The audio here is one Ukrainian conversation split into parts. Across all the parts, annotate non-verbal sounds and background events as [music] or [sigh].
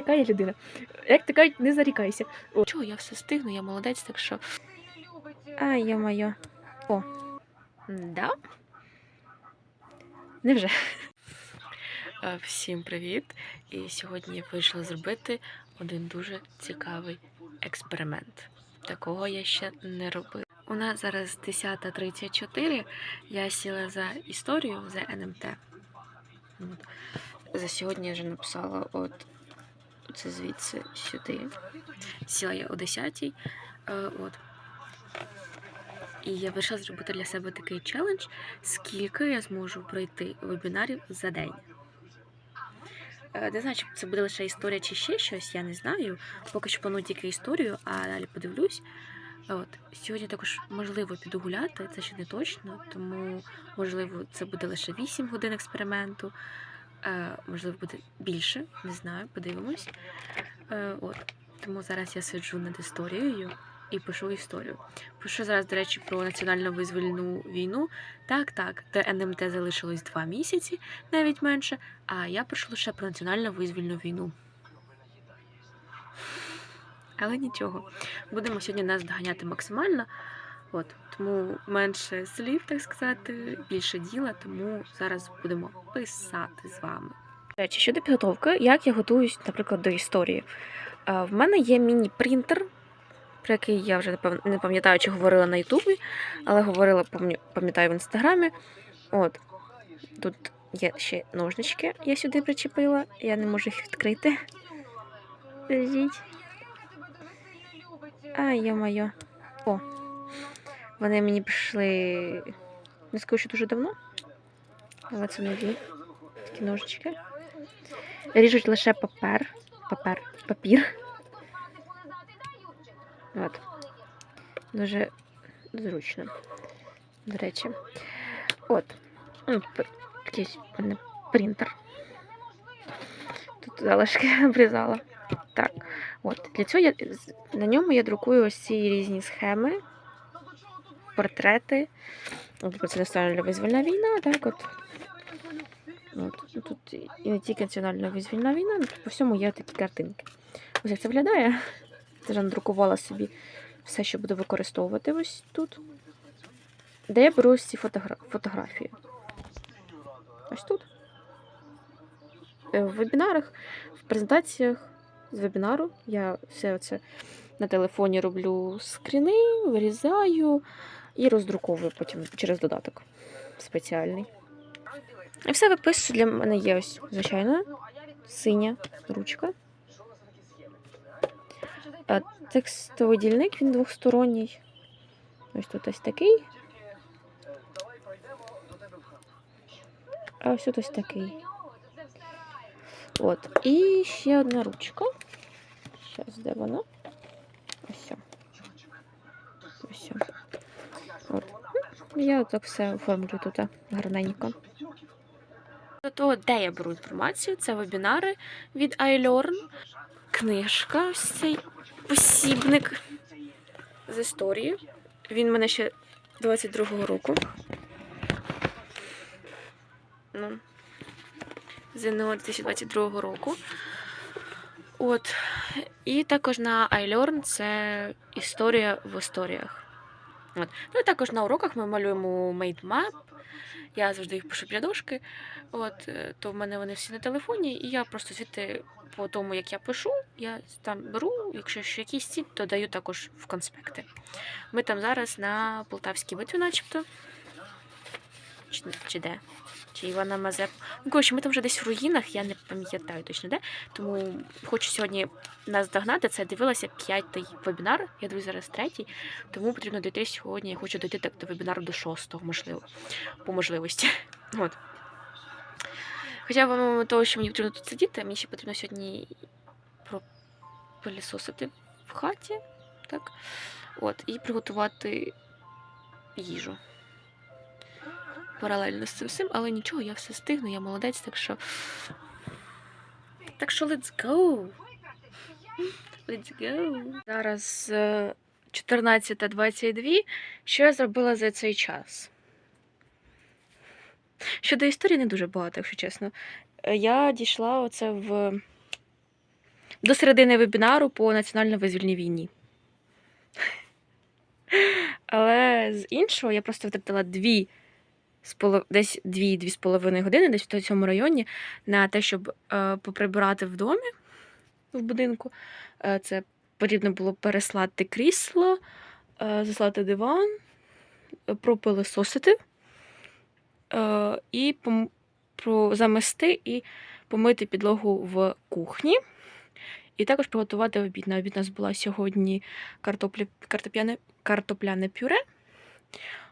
така я людина. Як то кажуть, не зарікайся. О. Чого я все встигну, я молодець, так що. Ай, я-моє. О. Да? Невже? Е, Всім привіт! І сьогодні я вирішила зробити один дуже цікавий експеримент. Такого я ще не робила. У нас зараз 10.34. Я сіла за історію за НМТ. За сьогодні я вже написала от це звідси сюди. Сіла я о 10 е, от. І я вирішила зробити для себе такий челендж, скільки я зможу пройти вебінарів за день. Е, Не знаю, чи це буде лише історія чи ще щось, я не знаю. Поки що планую тільки історію, а далі подивлюсь. От. Сьогодні також можливо піду гуляти, це ще не точно, тому можливо це буде лише 8 годин експерименту. Е, можливо, буде більше, не знаю, подивимось. Е, от. Тому зараз я сиджу над історією і пишу історію. Пишу зараз, до речі, про національну визвольну війну. Так, так, до НМТ залишилось два місяці, навіть менше, а я пишу лише про національну визвольну війну. Але нічого, будемо сьогодні нас доганяти максимально. От, тому менше слів, так сказати, більше діла, тому зараз будемо писати з вами. Речі, щодо підготовки, як я готуюсь, наприклад, до історії. Е, В мене є міні-принтер, про який я вже не пам'ятаю, чи говорила на Ютубі, але говорила, пам'ятаю в інстаграмі. От тут є ще ножнички, я сюди причепила, я не можу їх відкрити. Ай, я-моє. О. Вони мені прийшли. Не скажу, що дуже давно. Але це нові такі ножички. Ріжуть лише папер. Папер. Папір. От. Дуже зручно. До речі. От. Ну, в мене принтер. Тут залишки [laughs] обрізала. Так. От. Для цього я на ньому я друкую ось ці різні схеми, портрети. От, це національна визвольна війна, так от. От. ну, Тут і не тільки національна визвольна війна, ну, тут по всьому є такі картинки. Ось як це виглядає. Я вже надрукувала собі все, що буду використовувати ось тут. Де я беру ці фотогра... фотографії? Ось тут. Е, В вебінарах, в презентаціях з вебінару я все це на телефоні роблю скріни, вирізаю і роздруковую потім через додаток спеціальний. І все виписую. Для мене є ось, звичайно, синя ручка. А текстовий дільник він двохсторонній. Ось тут ось такий. А ось тут ось такий. От. І ще одна ручка. Зараз, де вона? Ось. Ось. От. Я так все оформлю тут гарненько. До того, де я беру інформацію, це вебінари від iLearn, книжка, ось цей посібник з історії. Він мене ще 22-го року. Ну, ЗНО 2022 року. От. І також на iLearn це історія в історіях. От. Ну і також на уроках ми малюємо мейдмап. Я завжди їх пишу біля дошки. От, е, то в мене вони всі на телефоні, і я просто звідти по тому, як я пишу, я там беру, якщо ще якісь ці, то даю також в конспекти. Ми там зараз на Полтавській битві, начебто. Чи, чи де? Чи Івана Мазеп. Ну, коротше, ми там вже десь в руїнах, я не пам'ятаю точно де. Тому хочу сьогодні нас догнати. Це дивилася п'ятий вебінар. Я дивлюсь зараз третій. Тому потрібно дойти сьогодні. Я хочу дойти так до вебінару до шостого, можливо, по можливості. [laughs] От. Хоча, помимо того, що мені потрібно тут сидіти, мені ще потрібно сьогодні пропилісосити в хаті. Так? От, і приготувати їжу. Паралельно з цим всім, але нічого, я все встигну, я молодець, так що. Так що let's go! Let's go! Зараз е, 14.22. Що я зробила за цей час? Щодо історії не дуже багато, якщо чесно. Е, Я дійшла оце в до середини вебінару по національно-визвольній війні. Але з іншого я просто втратила дві. Десь дві-дві з половиною години, десь в цьому районі, на те, щоб е, поприбирати в домі в будинку. Е, це потрібно було переслати крісло, е, заслати диван, пропилисосити е, і замести і помити підлогу в кухні. І також приготувати обід. На обід у нас була сьогодні картоплі... картопляне... картопляне пюре,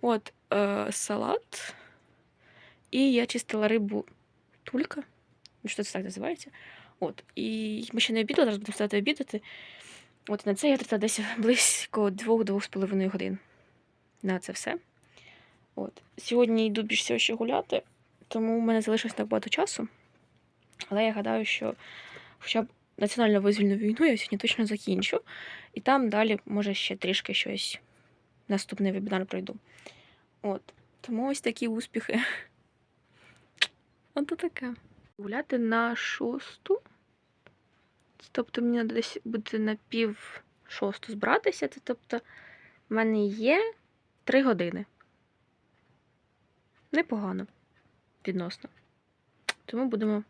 от, е, салат. І я чистила рибу тулька. Ну, що це так називається? От. І ми ще не обідали, зараз будемо стати обідати. От на це я тратила десь [laughs] близько 2-2,5 годин. На це все. От. Сьогодні йду більш всього ще гуляти, тому в мене залишилось так багато часу. Але я гадаю, що хоча б національно визвольну війну я сьогодні точно закінчу. І там далі, може, ще трішки щось наступний вебінар пройду. От. Тому ось такі успіхи. Ото таке. Гуляти на шосту. Тобто мені треба десь бути на пів шосту збиратися. Це тобто в мене є три години. Непогано відносно. Тому будемо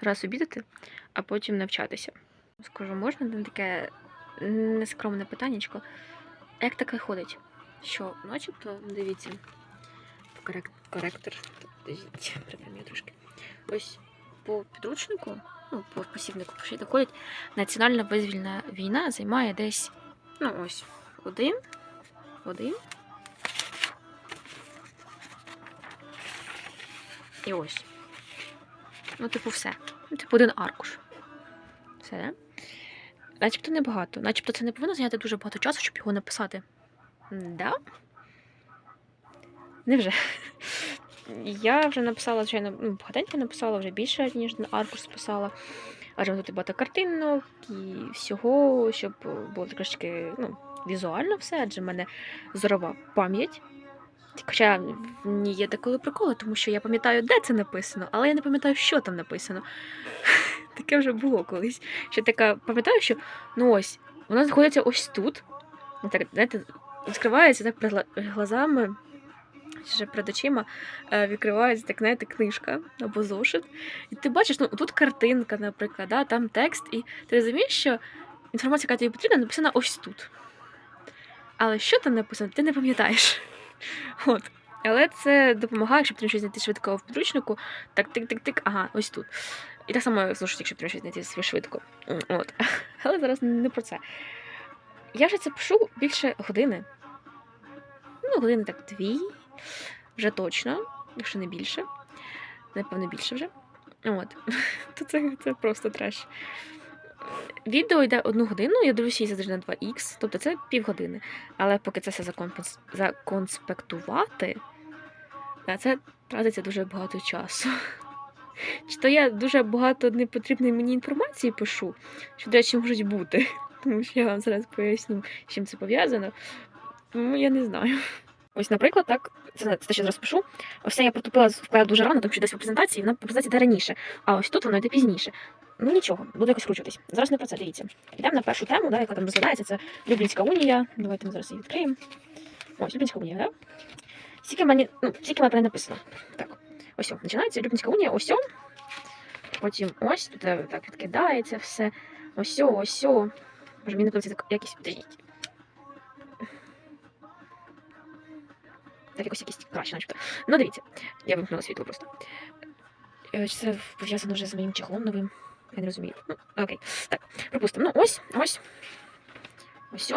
зараз обідати, а потім навчатися. Скажу, можна таке нескромне питаннячко. Як таке ходить? Що, начебто, дивіться, корек... коректор. Подождіть, припиню трошки. Ось по підручнику, ну, по посібнику пошити ходить, національна визвільна війна займає десь, ну ось, один, один. І ось. Ну, типу, все. Ну, типу, один аркуш. Все. да? Начебто небагато. Начебто це не повинно зайняти дуже багато часу, щоб його написати. Да? Невже? Я вже написала, звичайно, ну, багатенько написала, вже більше, ніж на аркуш списала. Адже тут багато картинок і всього, щоб було трошки ну, візуально все, адже в мене зорова пам'ять. Хоча в ній є деколи приколи, тому що я пам'ятаю, де це написано, але я не пам'ятаю, що там написано. [laughs] Таке вже було колись. Що така, пам'ятаю, що ну ось, вона знаходиться ось тут. Так, знаєте, відкривається так перед глазами, чи перед очима, е, відкривається так, знаєте, книжка або зошит. І ти бачиш, ну тут картинка, наприклад, да, там текст, і ти розумієш, що інформація, яка тобі потрібна, написана ось тут. Але що там написано, ти не пам'ятаєш. [laughs] От. Але це допомагає, щоб ти щось знайти швидко в підручнику. Так, тик-тик-тик, ага, ось тут. І так само слушайте, якщо ти щось знайти швидко. От. [laughs] Але зараз не про це. Я вже це пишу більше години. Ну, години так дві. Вже точно, якщо не більше. Напевно, більше вже. От. [laughs] То це, це просто треш. Відео йде одну годину, я дивлюся завжди на 2х, тобто це півгодини. Але поки це все законспе- законспектувати, це тратиться дуже багато часу. [laughs] Чи то я дуже багато непотрібної мені інформації пишу, що, до речі, можуть бути. Тому що я вам зараз поясню, з чим це пов'язано. Ну, я не знаю. Ось, наприклад, так, це, це що зараз пишу. Ось я протупила вперед дуже рано, тому що десь в презентації, вона по презентації раніше, а ось тут воно йде пізніше. Ну нічого, буду якось вкручуватись. Зараз не про це дивіться. Йдемо на першу тему, да, яка там розглядається. Це Люблінська унія. Давайте ми зараз її відкриємо. Ось, Люблінська унія, да? Скільки мені, ну, скільки мене написано. Так, ось, починається Люблінська унія, ось. Потім ось, тут е, так відкидається все. Ось, ось. Може, мені не подобається якісь. Подождіть. Так, якось якісь краще, начебто. Ну, дивіться, я вимкнула світло просто. Е, чи Це пов'язано вже з моїм чехлом новим. Я не розумію. Ну, окей. Так, пропустимо. Ну, ось, ось. Ось.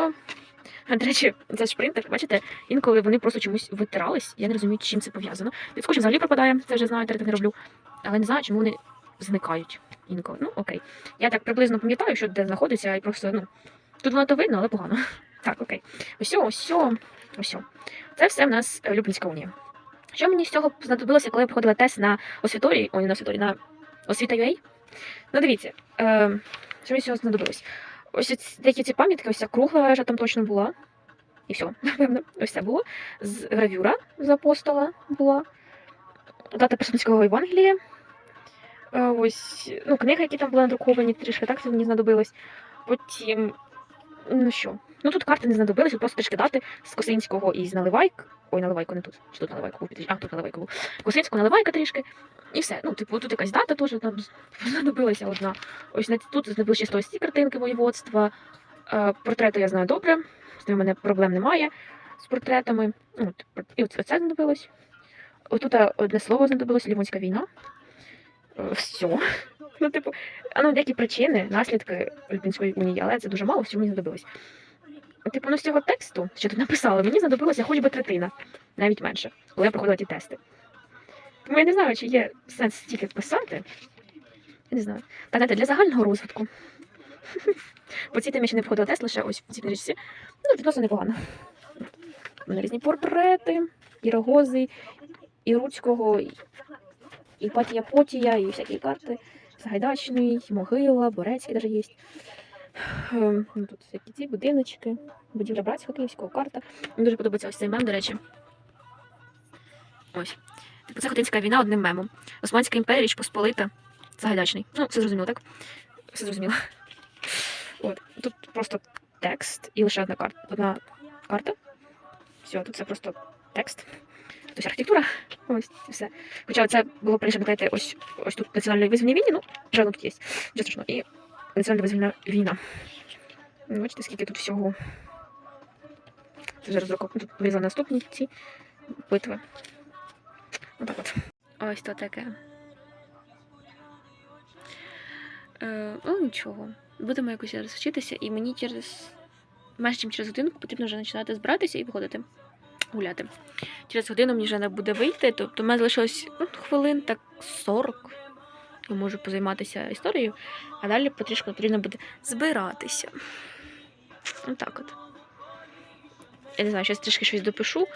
До речі, це ж принтер, бачите, інколи вони просто чомусь витирались. Я не розумію, чим це пов'язано. Підскотч взагалі пропадає, це вже знаю, так не роблю. Але не знаю, чому вони зникають інколи. Ну, окей. Я так приблизно пам'ятаю, що де знаходиться, і просто, ну, тут воно то видно, але погано. [laughs] Так, окей. Ось, ось, ось. Це все в нас е, Люблінська унія. Що мені з цього знадобилося, коли я проходила тест на освіторії, ой, не на освіторії, на освіта.ua? Ну, дивіться, е, що мені з цього знадобилось? Ось деякі ці пам'ятки, ось ця кругла вежа там точно була. І все, [laughs] напевно, ось це було. З гравюра з апостола була. Дата Персонського Євангелія. Ось, ну, книги, які там були надруковані, трішки так це мені знадобилось. Потім, ну що, ну тут карти не знадобились, просто трішки дати з Косинського і з Наливайк. Ой, Наливайко не тут. Чи тут Наливайко був? А, тут Наливайко був. Косинського, Наливайка трішки. І все. Ну, типу, тут якась дата теж там [laughs] знадобилася одна. Ось тут знадобилися чисто ось ці картинки воєводства. Портрети я знаю добре. З ними мене проблем немає з портретами. От, і от це знадобилось. Отут одне слово знадобилось Лівонська війна. Все. Ну, типу, ну, деякі причини, наслідки Люблінської унії, але це дуже мало, всього мені знадобилось. Типу, ну з цього тексту, що тут написали, мені знадобилося хоч би третина, навіть менше, коли я проходила ті тести. Тому я не знаю, чи є сенс стільки писати. Я не знаю. Та знаєте, для загального розвитку. [laughs] По цій темі ще не проходила тест, лише ось в цій книжці. Ну, відносно непогано. У мене різні портрети, і Рогози, і Руцького, і Іпатія Потія, і всякі карти. Сагайдачний, могила, Борецький даже є. Ем, ну, Тут всякі ці будиночки, будівля братського київського карта. Мені дуже подобається ось цей мем, до речі. Ось. Типу, це Хотинська війна одним мемом. Османська імперія, Річ Посполита, Сагайдачний. Ну, все зрозуміло, так? Все зрозуміло. От. Тут просто текст і лише одна карта. Одна карта. Все, тут це просто текст. Тобто архітектура. Ось все. Хоча це було раніше, знаєте, ось, ось тут національна визвольна війна, ну, вже воно тут є. Нічого страшного. І національна визвольна війна. Ну, Бачите, скільки тут всього. Це вже роздруковано. Тут вирізали наступні ці битви. Отак от. Ось то таке. Е, ну, нічого. Будемо якось зараз вчитися, і мені через майже чим через годинку потрібно вже починати збиратися і виходити гуляти. Через годину мені вже не буде вийти, тобто в мене залишилось ну, хвилин так 40. Я можу позайматися історією, а далі потрішку потрібно буде збиратися. Отак от. Я не знаю, зараз трішки щось допишу.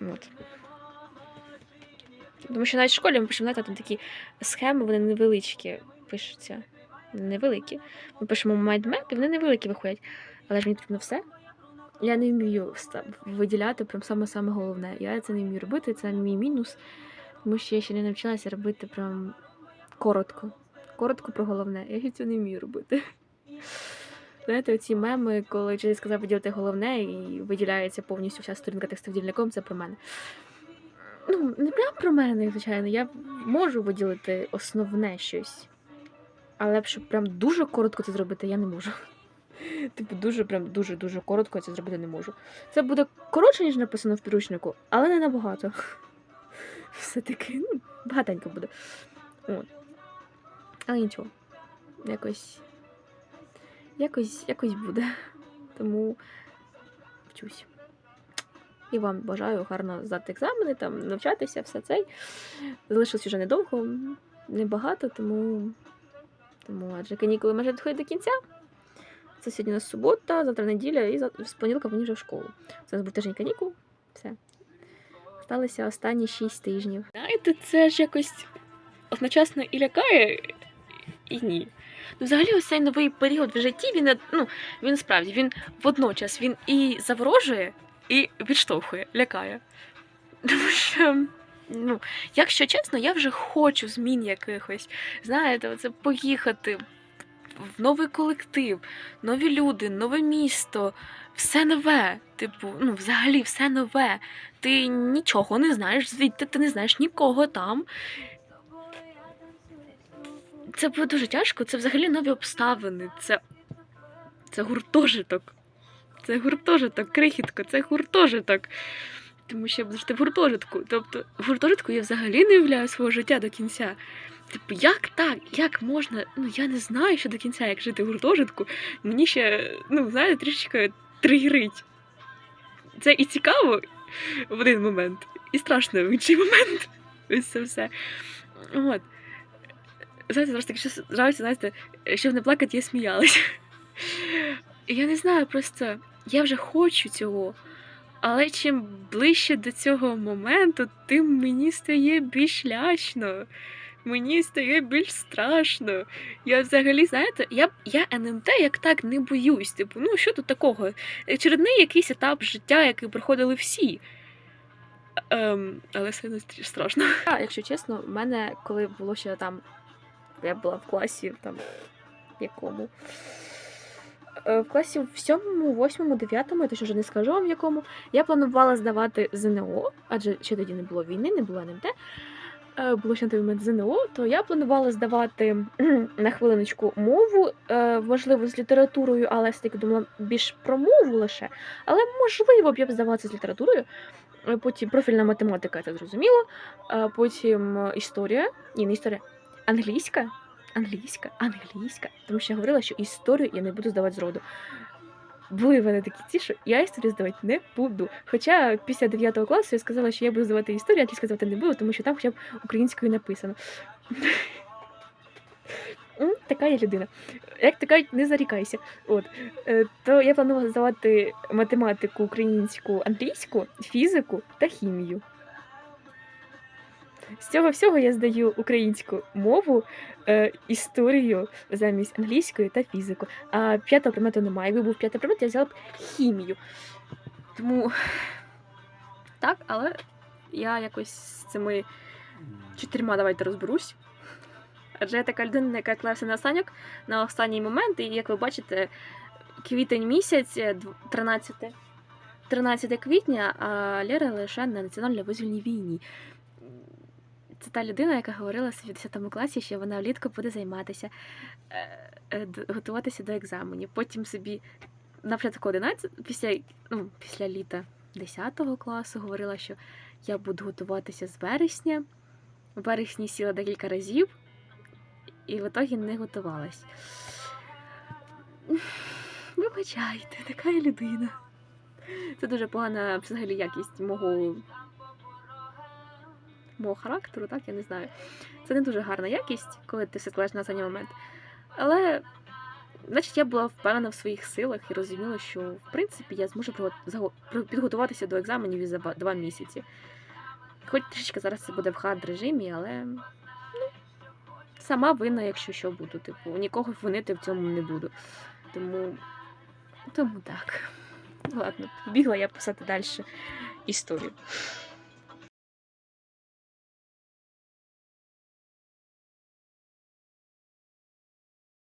От. Тому що навіть в школі ми пишемо, там такі схеми, вони невеличкі пишуться. Невеликі. Ми пишемо майндмеп, і вони невеликі виходять. Але ж мені потрібно все. Я не вмію виділяти прям саме-саме головне. Я це не вмію робити, це мій мінус. Тому що я ще не навчилася робити прям коротко. Коротко про головне. Я цього не вмію робити. Знаєте, оці меми, коли через сказав виділити головне і виділяється повністю вся сторінка текстовдільником, це про мене. Ну, не прям про мене, звичайно. Я можу виділити основне щось. Але щоб прям дуже коротко це зробити, я не можу. Типу, дуже прям дуже-дуже коротко це зробити не можу. Це буде коротше, ніж написано в підручнику, але не набагато. [laughs] Все-таки, ну, багатенько буде. От. Але нічого. Якось. Якось, якось буде. Тому вчусь. І вам бажаю гарно здати екзамени, там, навчатися, все це. Залишилось вже недовго, небагато, тому. Тому адже канікули майже доходять до кінця. Це сьогодні у нас субота, завтра неділя, і з понеділка мені вже в школу. Це у нас був тиждень канікул. Все. Сталося останні 6 тижнів. Знаєте, це ж якось одночасно і лякає, і ні. Ну, взагалі, ось цей новий період в житті, він, ну, він справді він водночас він і заворожує, і відштовхує, лякає. Тому що, ну, якщо чесно, я вже хочу змін якихось. Знаєте, оце поїхати в новий колектив, нові люди, нове місто, все нове. Типу, ну, взагалі, все нове. Ти нічого не знаєш звідти, ти не знаєш нікого там. Це було дуже тяжко. Це взагалі нові обставини. Це, це гуртожиток. Це гуртожиток, крихітко, це гуртожиток. Тому що я буду жити в гуртожитку. Тобто, в гуртожитку я взагалі не уявляю свого життя до кінця. Типу, як так? Як можна? Ну я не знаю, що до кінця, як жити в гуртожитку. Мені ще, ну, знаєте, трішечки тригерить. Це і цікаво в один момент, і страшно в інший момент. [laughs] Ось це все. От. Знаєте, зараз таке нравиться, знаєте, щоб не плакати, я сміялась. [laughs] Я не знаю, просто я вже хочу цього. Але чим ближче до цього моменту, тим мені стає більш лячно. Мені стає більш страшно. Я взагалі, знаєте, я, я НМТ як так не боюсь. Типу, ну що тут такого? Очередний якийсь етап життя, який проходили всі. Ем, але все страшно. [laughs] А, якщо чесно, в мене, коли було ще там, я була в класі там якому. Е, В класі в сьомому, восьмому, дев'ятому, я точно вже не скажу вам якому. Я планувала здавати ЗНО, адже ще тоді не було війни, не було НМТ. Е, ще на ЗНО, то я планувала здавати на хвилиночку мову, е, можливо, з літературою, але все-таки думала більш про мову лише. Але можливо б я б здавалася з літературою. Е, Потім профільна математика, це зрозуміло. Потім історія. Ні, не історія. Англійська. Англійська, англійська. Тому що я говорила, що історію я не буду здавати зроду. Були в мене такі ті, що я історію здавати не буду. Хоча після 9 класу я сказала, що я буду здавати історію, а англійську здавати не буду, тому що там хоча б українською написано. [laughs] Така я людина. Як кажуть, не зарікайся. От. Е, То я планувала здавати математику, українську, англійську, фізику та хімію. З цього всього я здаю українську мову, е, історію замість англійської та фізику. А п'ятого предмету немає. Якби був п'ятий предмет, я взяла б хімію. Тому так, але я якось з цими чотирма давайте розберусь. Адже я така людина, яка клався на останньок на останній момент, і як ви бачите, квітень місяць, е, 13, 13 квітня, а Лера лише на національно-визвольній війні. Це та людина, яка говорила в 10 класі, що вона влітку буде займатися, е, е, готуватися до екзаменів. Потім собі на початку 11, після, ну, після літа 10 класу говорила, що я буду готуватися з вересня. В вересні сіла декілька разів і в ітогі не готувалась. Вибачайте, така я людина. Це дуже погана взагалі якість мого, мого характеру, так, я не знаю. Це не дуже гарна якість, коли ти все складаєш на останній момент. Але, значить, я була впевнена в своїх силах і розуміла, що в принципі я зможу підготуватися до екзаменів за два місяці. Хоч трішки зараз це буде в хард режимі, але ну, сама винна, якщо що буду. Типу, нікого винити в цьому не буду. Тому, тому так. Ладно, побігла я писати далі історію.